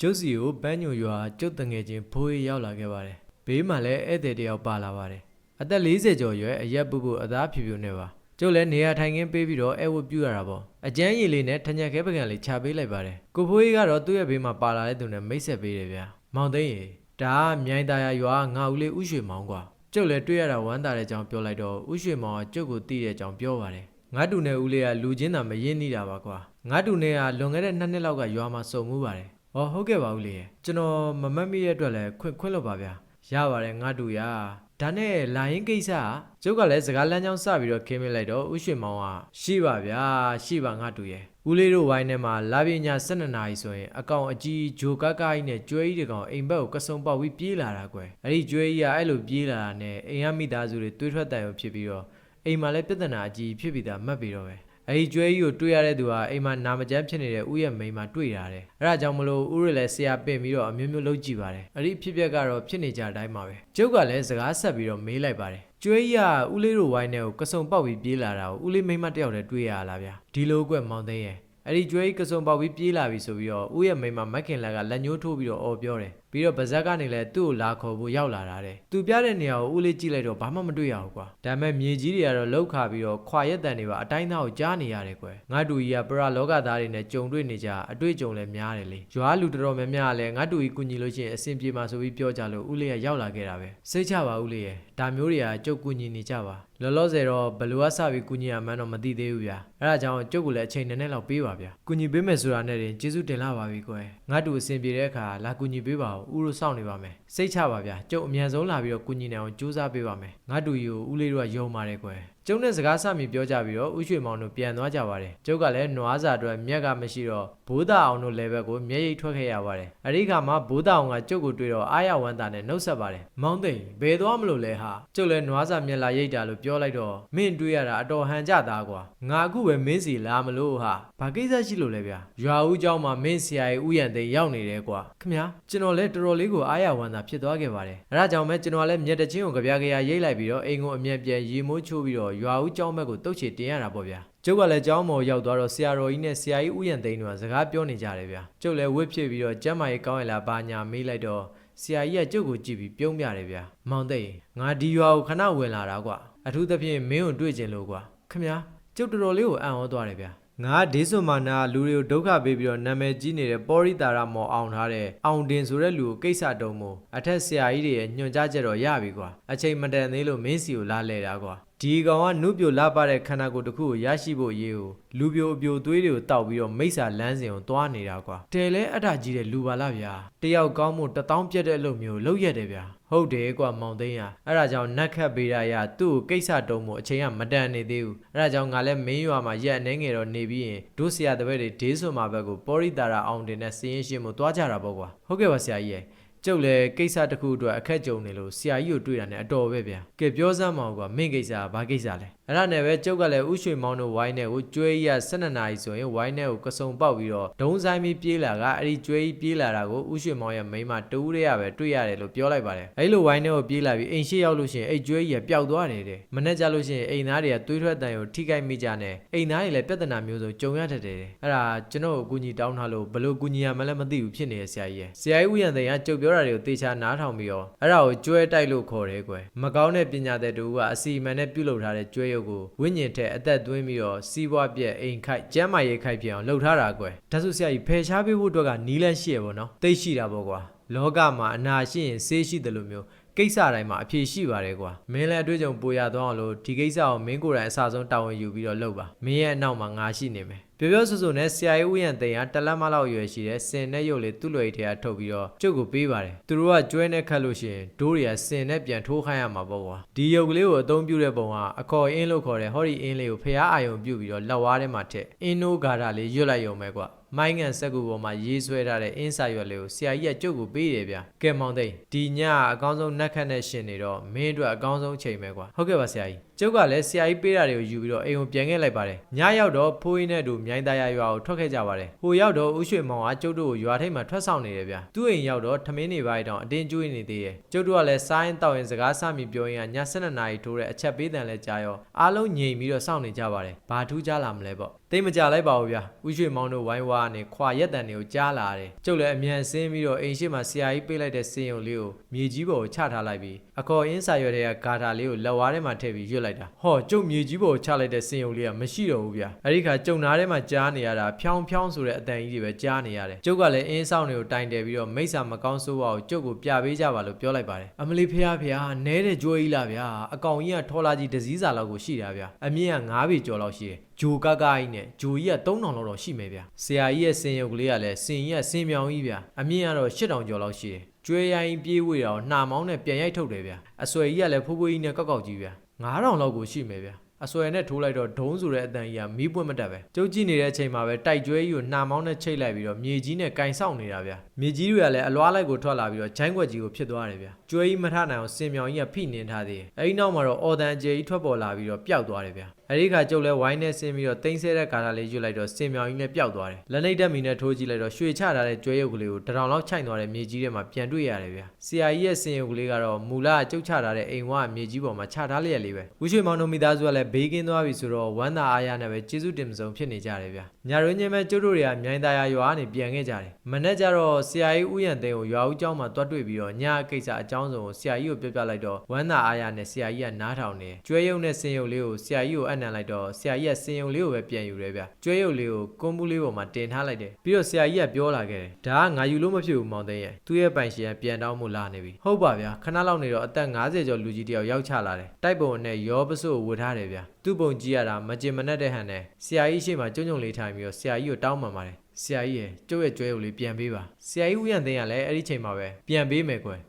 ကျုပ်စီကိုပန်းညိုရွာကျုပ်တငယ်ချင်းဖိုးရီရောက်လာခဲ့ပါတယ်ဘေးမှာလည်းဧည့်သည်တစ်ယောက်ပါလာပါတယ်အသက်40ကျော်ရွယ်အရက်ပုပုအသားဖြူဖြူနဲ့ပါကျုပ်လည်းနေရာထိုင်ခင်းပေးပြီးတော့အဲဝတ်ပြူရတာပေါ့အကျန်းရည်လေးနဲ့ထညက်ခဲပကံလေးခြာပေးလိုက်ပါတယ်ကိုဖိုးရီကတော့သူ့ရဲ့ဘေးမှာပါလာတဲ့သူနဲ့မိတ်ဆက်ပေးတယ်ဗျာမောင်သိန်းရေဒါကမြိုင်သားရရွာငါဦးလေးဥရွှေမောင်ကွာကျုပ်လည်းတွေ့ရတာဝမ်းသာတဲ့အကြောင်းပြောလိုက်တော့ဥရွှေမောင်ကကျုပ်ကိုတီးတဲ့အကြောင်းပြောပါတယ်ငါတူနဲ့ဦးလေးကလူချင်းတာမရင်းနေတာပါကွာငါတူနဲ့ကလွန်ခဲ့တဲ့နှစ်နှစ်လောက်ကရွာမှာစုံမှုပါတယ်။ ဟောဟုတ်ကဲ့ပါဦးလေးရဲ့ကျွန်တော်မမတ်မိရဲ့အတွက်လည်းခွင့်ခွင့်လို့ပါဗျာ။ရပါတယ်ငါတူရ။ဒါနဲ့လာရင်ကိစ္စကကျုပ်ကလည်းစကားလမ်းကြောင်းစပြီးတော့ခင်းမလိုက်တော့ဥရွှေမောင်ကရှိပါဗျာရှိပါငါတူရဲ့။ဦးလေးတို့ဝိုင်းထဲမှာလာပြညာ12နာရီဆိုရင်အကောင်အကြီးဂျိုကကကြီးနဲ့ကျွဲကြီးတကောင်အိမ်ဘက်ကိုကစုံပေါက်ပြီးပြေးလာတာကွယ်။အဲ့ဒီကျွဲကြီးကအဲ့လိုပြေးလာတာနဲ့အိမ်ကမိသားစုတွေတွေးထွက်တန်ရုံဖြစ်ပြီးတော့အိမ်မှာလည်းပြဿနာအကြီးဖြစ်ပြီးသားမှတ်ပြီးတော့ပဲ အဲဒီကျွဲကြီးကိုတွေ့ရတဲ့သူကအိမ်မှာနာမကျန်းဖြစ်နေတဲ့ဥရဲ့မိန်းမတွေ့ရတယ်အဲဒါကြောင့်မလို့ဥရလည်းဆရာပင့်ပြီးတော့အမျိုးမျိုးလုပ်ကြည့်ပါတယ်အဲ့ဒီဖြစ်ပျက်ကတော့ဖြစ်နေကြတဲ့အတိုင်းပါပဲကျုပ်ကလည်းစကားဆက်ပြီးတော့မေးလိုက်ပါတယ်ကျွဲကြီးကဥလေးတို့ဝိုင်းထဲကိုကစုံပေါက်ပြီးပြေးလာတာကိုဥလေးမိန်းမတစ်ယောက်တည်းတွေ့ရလားဗျာဒီလိုကွက်မောင်သိန်းရဲ့အဲ့ဒီကျွဲကြီးကစုံပေါက်ပြီးပြေးလာပြီဆိုပြီးတော့ဥရဲ့မိန်းမမက်ခင်လက်ကလက်ညှိုးထိုးပြီးတော့အော်ပြောတယ် ပြီးတော့ဗဇက်ကနေလည်းသူ့ကိုလာခေါ်ဖို့ရောက်လာတာတဲ့သူပြတဲ့နေရာကိုဥလေးကြည့်လိုက်တော့ဘာမှမတွေ့ရဘူးကွာဒါပေမဲ့မြေကြီးတွေကတော့လောက်ခါပြီးတော့ခွာရက်တန်တွေပါအတိုင်းသားကိုကြားနေရတယ်ကွယ်ငါတူကြီးကပရလောကသားတွေနဲ့ကြုံတွေ့နေကြအတွေ့အကြုံလည်းများတယ်လေရွာလူတော်တော်များများကလည်းငါတူကြီးကူညီလို့ရှိရင်အဆင်ပြေမှာဆိုပြီးပြောကြလို့ဥလေးကရောက်လာခဲ့တာပဲစိတ်ချပါဥလေးရဲ့ဒါမျိုးတွေကကြုတ်ကူညီနေကြပါလောလောဆယ်တော့ဘလူကစပြီးကူညီရမှန်းတော့မသိသေးဘူးဗျာအဲဒါကြောင့်ကျုပ်ကလည်းအချိန်နည်းနည်းလောက်ပေးပါဗျာကူညီပေးမယ်ဆိုတာနဲ့တင်ကျေးဇူးတင်လာပါပြီကွယ်ငါတူအဆင်ပြေတဲ့အခါလာကူညီပေးပါဦးဥတို့စောင့်နေပါမယ်စိတ်ချပါဗျာကျုပ်အမြန်ဆုံးလာပြီးတော့ကူညီနိုင်အောင်ကြိုးစားပေးပါမယ်ငါတူယူဦးလေးတို့ကယုံပါတယ်ကွယ် ကျုပ်နဲ့စကားဆမြပြောကြပြီးတော့ဥရွှေမောင်တို့ပြန်သွားကြပါတယ်ကျုပ်ကလည်းနွားစာအတွက်မြက်ကမရှိတော့ဘိုးသားအောင်တို့လည်းဘက်ကိုမျက်ရည်ထွက်ခဲ့ရပါတယ်အရိခါမှာဘိုးသားအောင်ကကျုပ်ကိုတွေ့တော့အာရဝမ်းသာနဲ့နှုတ်ဆက်ပါတယ်မောင်သိန်ဘယ်သွားမလို့လဲဟာကျုပ်လည်းနွားစာမျက်လာရိတ်တာလို့ပြောလိုက်တော့မင်းတွေ့ရတာအတော်ဟန်ကြသားကွာငါအခုပဲမင်းစီလာမလို့ဟာဘာကိစ္စရှိလို့လဲဗျာရွာဦးเจ้าမှာမင်းဆရာကြီးဥယျံသိန်းရောက်နေတယ်ကွာခမညာကျွန်တော်လည်းတော်တော်လေးကိုအာရဝမ်းသာဖြစ်သွားခဲ့ပါတယ်အဲဒါကြောင့်ပဲကျွန်တော်လည်းမျက်တချင်းကိုကြပြားကြရရိတ်လိုက်ပြီးတော့အိမ်ကိုအမြဲပြန်ရေမိုးချိုးပြီးတော့ ရွာဦးကျောင်းဘက်ကိုတုတ်ချေတင်ရတာပေါ့ဗျာကျုပ်ကလည်းကျောင်းမော်ရောက်သွားတော့ဆရာတော်ကြီးနဲ့ဆရာကြီးဥယျံသိန်းတို့ကစကားပြောနေကြတယ်ဗျာကျုပ်လည်းဝစ်ဖြစ်ပြီးတော့ကျမ်းမာရေးကောင်းရလားဘာညာမေးလိုက်တော့ဆရာကြီးကကျုပ်ကိုကြည့်ပြီးပြုံးပြတယ်ဗျာမောင်သိငါဒီရွာကိုခဏဝင်လာတာကွာအထူးသဖြင့်မင်းကိုတွေ့ကျင်လို့ကွာခမညာကျုပ်တော်တော်လေးကိုအံ့ဩသွားတယ်ဗျာငါဒေးဆွန်မာနာလူတွေကိုဒုက္ခပေးပြီးတော့နာမည်ကြီးနေတဲ့ပောရိတာရမော်အောင်ထားတဲ့အောင်တင်ဆိုတဲ့လူကိုကိစ္စတုံးမို့အထက်ဆရာကြီးတွေရဲ့ညွှန်ကြားချက်တော့ရပြီကွာအချိန်မတန်သေးလို့မင်းစီကိုလာလဲတာကွာ ဒီကောင်ကနုပြိုလာပတဲ့ခန္ဓာကိုယ်တစ်ခုကိုရရှိဖို့အရေးကိုလူပြိုအပြိုသွေးတွေကိုတောက်ပြီးတော့မိစ္ဆာလန်းစဉ်ကိုသွားနေတာကွာတဲလဲအထကြီးတဲ့လူပါလားဗျာတယောက်ကောင်းမှုတထောင်ပြက်တဲ့အလုပ်မျိုးလုပ်ရတယ်ဗျာဟုတ်တယ်ကွာမောင်သိန်းရအဲ့ဒါကြောင့်နတ်ခတ်ပေးရရသူ့ကိုကိစ္စတုံးမှုအချိန်ကမတန်နေသေးဘူးအဲ့ဒါကြောင့်ငါလည်းမင်းရွာမှာရက်အနေငယ်တော့နေပြီးရင်ဒုဆရာတပည့်တွေဒေးဆွန်မှာဘက်ကိုပေါ်ရိတာရာအောင်တင်နဲ့စည်ရင်ရှင်းမှုသွားကြတာပေါ့ကွာဟုတ်ကဲ့ပါဆရာကြီးရဲ့ ကျုပ်လည်းကိစ္စတစ်ခုအတွက်အခက်ကြုံနေလို့ဆရာကြီးကိုတွေ့တာနဲ့အတော်ပဲဗျာကဲပြောစမ်းမအောင်ကွာမင်းကိစ္စကဘာကိစ္စလဲ အဲ့ဒါနဲ့ပဲကျုပ်ကလည်းဥရွှေမောင်းတို့ဝိုင်းနဲ့ကိုကျွဲကြီးက12နာရီဆိုရင်ဝိုင်းနဲ့ကိုကစုံပေါက်ပြီးတော့ဒုံဆိုင်ပြီးပြေးလာကအဲ့ဒီကျွဲကြီးပြေးလာတာကိုဥရွှေမောင်းရဲ့မိန်းမတူးရဲရပဲတွေ့ရတယ်လို့ပြောလိုက်ပါတယ်အဲ့လိုဝိုင်းနဲ့ကိုပြေးလာပြီးအိမ်ရှိရောက်လို့ရှိရင်အဲ့ကျွဲကြီးကပျောက်သွားတယ်တဲ့မနေ့ကျလို့ရှိရင်အိမ်သားတွေကတွေးထွက်တန်ကိုထိခိုက်မိကြနဲ့အိမ်သားတွေလည်းပြဿနာမျိုးစုံကြုံရတတ်တယ်တဲ့အဲ့ဒါကျွန်တော်ကိုအကူကြီးတောင်းထားလို့ဘယ်လိုကူညီရမလဲမသိဘူးဖြစ်နေရဆရာကြီးရဲ့ဆရာကြီးဥယျာဉ်သိန်းကကြုတ်ပြောတာတွေကိုတေချာနားထောင်ပြီးတော့အဲ့ဒါကိုကျွဲတိုက်လို့ခေါ်တယ်ကွယ်မကောင်းတဲ့ပညာတဲ့တူကအစီအမံနဲ့ပြုလုပ်ထားတဲ့ကျွဲရုပ်ကိုဝိညာဉ်ထက်အသက်သွင်းပြီးတော့စီးပွားပြက်အိမ်ခိုက်ကျမ်းမာရေးခိုက်ပြအောင်လှုပ်ထားတာကွယ်ဒါဆိုဆရာကြီးဖယ်ရှားပေးဖို့အတွက်ကနီးလန်းရှိရပေါ့နော်သိရှိတာပေါ့ကွာလောကမှာအနာရှိရင်ဆေးရှိတယ်လို့မျိုးကိစ္စတိုင်းမှာအဖြေရှိပါတယ်ကွာမင်းလည်းအတွေ့အကြုံပိုရသွားအောင်လို့ဒီကိစ္စကိုမင်းကိုယ်တိုင်အစဆုံးတာဝန်ယူပြီးတော့လုပ်ပါမင်းရဲ့အနောက်မှာငါရှိနေမယ် ပြောပြောဆိုဆိုနဲ့ဆရာကြီးဦးရန်သိန်းကတလက်မလောက်အရွယ်ရှိတဲ့စင်နဲ့ရုပ်လေးသူ့လွယ်ထဲကထုတ်ပြီးတော့ကျုပ်ကိုပေးပါတယ်သူတို့ကကျွဲနဲ့ခတ်လို့ရှိရင်ဒိုးတွေကစင်နဲ့ပြန်ထိုးခိုင်းရမှာပေါ့ကွာဒီရုပ်ကလေးကိုအသုံးပြုတဲ့ပုံကအခေါ်အင်းလို့ခေါ်တဲ့ဟောဒီအင်းလေးကိုဖျားအာယုံပြုတ်ပြီးတော့လက်ဝါးထဲမှာထည့်အင်းနိုးဂါတာလေးရွတ်လိုက်ရုံပဲကွာမိုင်းငံစက်ကူပေါ်မှာရေးဆွဲထားတဲ့အင်းစာရွက်လေးကိုဆရာကြီးကကျုပ်ကိုပေးတယ်ဗျကဲမောင်သိန်းဒီညကအကောင်းဆုံးနက်ခတ်နဲ့ရှင်နေတော့မင်းအတွက်အကောင်းဆုံးချိန်ပဲကွာဟုတ်ကဲ့ပါဆရာကြီး ကျုပ်ကလည်းဆရာကြီးပေးတာတွေကိုယူပြီးတော့အိမ်ကိုပြန်ခဲ့လိုက်ပါတယ်ညရောက်တော့ဖိုးရင်းနဲ့အတူမြိုင်သားရရွာကိုထွက်ခဲ့ကြပါတယ်ဟိုရောက်တော့ဦးရွှေမောင်ကကျုပ်တို့ကိုရွာထိပ်မှာထွက်ဆောင်နေတယ်ဗျာသူ့အိမ်ရောက်တော့ထမင်းနေပိုင်းတောင်အတင်းကျွေးနေသေးရဲ့ကျုပ်တို့ကလည်းစားရင်တောက်ရင်စကားစမိပြောရင်ကည7နာရီထိုးတဲ့အချက်ပေးတန်လဲကြားရောအားလုံးငြိမ်ပြီးတော့စောင့်နေကြပါတယ်ဘာထူးကြလာမလဲပေါ့တိတ်မကြလိုက်ပါဘူးဗျာဦးရွှေမောင်တို့ဝိုင်းဝါကနေခွာရက်တန်တွေကိုကြားလာတယ်ကျုပ်လည်းအမြန်ဆင်းပြီးတော့အိမ်ရှိမှာဆရာကြီးပေးလိုက်တဲ့စင်ရုံလေးကိုမြေကြီးပေါ်ကိုချထားလိုက်ပြီးအခေါ်အင်းစာရွက်တွေကဂါထာလေးကိုလက်ဝါးထဲမှာထည့်ပြီးရွတ်လိုက်တာဟောကျုပ်မြေကြီးပေါ်ကိုချလိုက်တဲ့စင်ရုံလေးကမရှိတော့ဘူးဗျာအဲ့ဒီခါကျုံနားထဲမှာကြားနေရတာဖြောင်းဖြောင်းဆိုတဲ့အတန်ကြီးတွေပဲကြားနေရတယ်ကျုပ်ကလည်းအင်းဆောင်တွေကိုတိုင်တယ်ပြီးတော့မိစ္ဆာမကောင်းဆိုးပါကိုကျုပ်ကိုပြပေးကြပါလို့ပြောလိုက်ပါတယ်အမလီဖះဖះနဲတဲ့ကြွေးကြီးလားဗျာအကောင်ကြီးကထောလာကြီးဒစည်းစာလောက်ကိုရှိတာဗျာအမြင့်က9ပေကျော်လောက်ရှိတယ်ဂျိုကကကြီးနဲ့ဂျိုကြီးက3000လောက်တော့ရှိမယ်ဗျာဆရာကြီးရဲ့စင်ရုပ်ကလေးကလည်းစင်ကြီးကစင်မြောင်ကြီးဗျာအမြင့်ကတော့8000ကျော်လောက်ရှိတယ်ကျွဲရိုင်းပြေးဝေတာကိုနှာမောင်းနဲ့ပြန်ရိုက်ထုတ်တယ်ဗျာအဆွဲကြီးကလည်းဖိုးဖိုးကြီးနဲ့ကောက်ကောက်ကြီးဗျာ 9000လောက်ကိုရှိမယ်ဗျာ အဆွဲနဲ့ထိုးလိုက်တော့ဒုံးဆိုတဲ့အတန်ကြီးကမီးပွင့်မတက်ပဲကျုပ်ကြည့်နေတဲ့အချိန်မှာပဲတိုက်ကျွဲကြီးကိုနှာမောင်းနဲ့ချိတ်လိုက်ပြီးတော့မြေကြီးနဲ့ကင်ဆောက်နေတာဗျာမြေကြီးတွေကလည်းအလွားလိုက်ကိုထွက်လာပြီးတော့ဂျိုင်းခွက်ကြီးကိုဖြစ်သွားတယ်ဗျာကျွဲကြီးမထနိုင်အောင်စင်မြောင်ကြီးကဖိနင်းထားသေးတယ်အဲဒီနောက်မှာတော့အော်တန်အကျယ်ကြီးထွက်ပေါ်လာပြီးတော့ပျောက်သွားတယ်ဗျာအဲဒီခါကျုပ်လည်းဝိုင်းနဲ့ဆင်းပြီးတော့တင်းဆဲတဲ့ကာလာလေးရွတ်လိုက်တော့စင်မြောင်ကြီးလည်းပျောက်သွားတယ်လက်နှိပ်တက်မီနဲ့ထိုးကြည့်လိုက်တော့ရွှေချထားတဲ့ကျွဲရုပ်ကလေးကိုတထောင်လောက်ခြိုက်သွားတဲ့မြေကြီးထဲမှာပြန်တွေ့ရတယ်ဗျာဆရာကြီးရဲ့စင်ရုပ်ကလေးကတော့မူလကျုပ်ချထားတဲ့အိမ်ဝါမြေကြီးပေါ်မှာချထားလျက်လေးပဲဝှရွှေမောင်တို့မိသားစုကလည်းဘေးကင်းသွားပြီဆိုတော့ဝမ်းသာအားရနဲ့ပဲကျေးဇူးတင်မဆုံးဖြစ်နေကြတယ်ဗျာညာရင်းချင်းပဲကျုပ်တို့တွေကမြိုင်သားရရွာကနေပြန်ခဲ့ကြတယ်မနေ့ကျတော့ဆရာကြီးဥယျာဉ်သိန်းကိုရွာဦးကျောင်းမှာတွားတွေ့ပြီးတော့ညအကိစ္စအကြောင်းစုံကိုဆရာကြီးကိုပြောပြလိုက်တော့ဝမ်းသာအားရနဲ့ဆရာကြီးကနားထောင်နေကျွဲရုပ်နဲ့စင်ရုပ်လေးကိုဆရာကြီးကိုအနံလိုက်တော့ဆရာကြီးကစင်ရုပ်လေးကိုပဲပြန်ယူတယ်ဗျကျွဲရုပ်လေးကိုကွန်ပူလေးပေါ်မှာတင်ထားလိုက်တယ်ပြီးတော့ဆရာကြီးကပြောလာခဲ့တယ်ဒါကငါယူလို့မဖြစ်ဘူးမောင်သိန်းရဲ့သူ့ရဲ့ပိုင်ရှင်ကပြန်တောင်းမှုလာနေပြီဟုတ်ပါဗျာခဏလောက်နေတော့အသက်50ကျော်လူကြီးတယောက်ရောက်ချလာတယ်တိုက်ပုံနဲ့ရောပစို့ကိုဝတ်ထားတယ်ဗျာသူ့ပုံကြည့်ရတာမကျင်မနှက်တဲ့ဟန်နဲ့ဆရာကြီးရှေ့မှာကြုံကြုံလေးထိုင်ပြီးတော့ဆရာကြီးကိုတောင်းပန်ပါတယ်ဆရာကြီးရဲ့ကျုပ်ရဲ့ကျွဲကိုလေးပြန်ပေးပါဆရာကြီးဥယျာဉ်သိန်းကလည်းအဲ့ဒီချိန်မှာပဲပြန်ပေးမယ်ကွယ်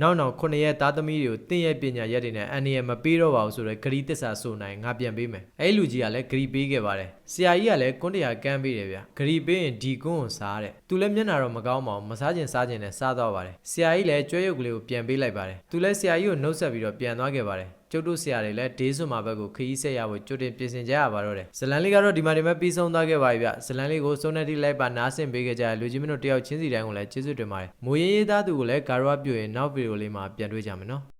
နောက်နောက်ခုနှစ်ရက်သားသမီးတွေကိုတင်းရဲ့ပညာရက်တွေနဲ့အန်ဒီရဲ့မပေးတော့ပါဘူးဆိုတော့ဂရီတစ္ဆာဆိုနိုင်ငါပြန်ပေးမယ်အဲ့လူကြီးကလည်းဂရီပေးခဲ့ပါတယ်ဆရာကြီးကလည်းကွန်းတရာကမ်းပေးတယ်ဗျဂရီပေးရင်ဒီကွန်းကိုစားတဲ့သူလည်းမျက်နှာတော့မကောင်းပါဘူးမစားခြင်းစားခြင်းနဲ့စားတော့ပါတယ်ဆရာကြီးလည်းကျွဲရုပ်ကလေးကိုပြန်ပေးလိုက်ပါတယ်သူလည်းဆရာကြီးကိုနှုတ်ဆက်ပြီးတော့ပြန်သွားခဲ့ပါတယ် ကျုပ်တို့ဆရာတွေလည်းဒေးဆွန်မှာဘက်ကိုခရီးဆက်ရဖို့ကြိုတင်ပြင်ဆင်ကြရပါတော့တယ်ဇလန်လေးကတော့ဒီမှာဒီမှာပြီးဆုံးသွားခဲ့ပါပြီဗျဇလန်လေးကိုစုံနေတိလိုက်ပါနားဆင်ပေးခဲ့ကြတဲ့လူကြီးမင်းတို့တယောက်ချင်းစီတိုင်းကိုလည်းကျေးဇူးတင်ပါတယ်မိုးရေးရေးသားသူကိုလည်းဂါရဝပြုရင်နောက်ဗီဒီယိုလေးမှာပြန်တွေ့ကြမယ်နော်